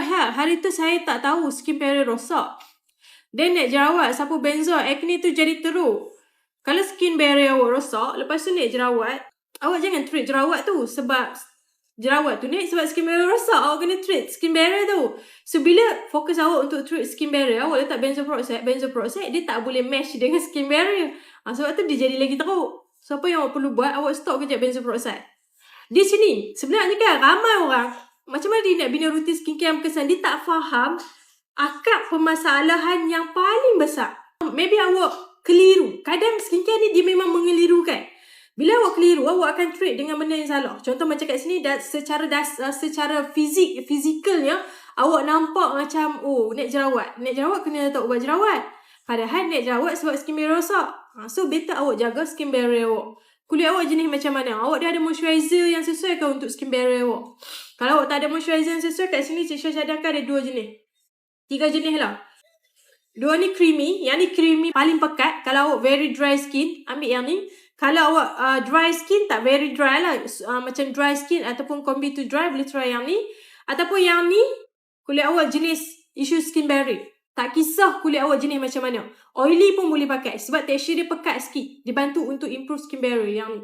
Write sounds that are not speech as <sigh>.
ha, hari tu saya tak tahu skin barrier rosak. Then naik jerawat, sapu benzoat, acne tu jadi teruk. Kalau skin barrier awak rosak, lepas tu naik jerawat, awak jangan treat jerawat tu sebab jerawat tu naik sebab skin barrier rosak. Awak kena treat skin barrier tu. So, bila fokus awak untuk treat skin barrier, awak letak benzoyl peroxide, benzoyl peroxide, dia tak boleh mesh dengan <laughs> skin barrier. Ha, sebab tu dia jadi lagi teruk. So, apa yang awak perlu buat, awak stop kejap benzoyl peroxide. Di sini, sebenarnya kan ramai orang, macam mana dia nak bina rutin skincare yang berkesan, dia tak faham akar permasalahan yang paling besar. Maybe awak keliru. Kadang skincare ni dia memang mengelirukan. Bila awak keliru, awak akan treat dengan benda yang salah. Contoh macam kat sini, das, secara das, uh, secara fizik, fizikalnya, awak nampak macam, oh, naik jerawat. Naik jerawat kena letak ubat jerawat. Padahal naik jerawat sebab skin barrier rosak. Ha, so, better awak jaga skin barrier awak. Kulit awak jenis macam mana? Awak dah ada moisturizer yang sesuai ke untuk skin barrier awak? Kalau awak tak ada moisturizer sesuai, kat sini Cik Syah cadangkan ada dua jenis. Tiga jenis lah. Dua ni creamy. Yang ni creamy paling pekat. Kalau awak very dry skin, ambil yang ni. Kalau awak uh, dry skin, tak very dry lah. Uh, macam dry skin ataupun combi to dry, boleh try yang ni. Ataupun yang ni, kulit awak jenis isu skin barrier. Tak kisah kulit awak jenis macam mana. Oily pun boleh pakai. Sebab tekstur dia pekat sikit. Dia bantu untuk improve skin barrier yang ni.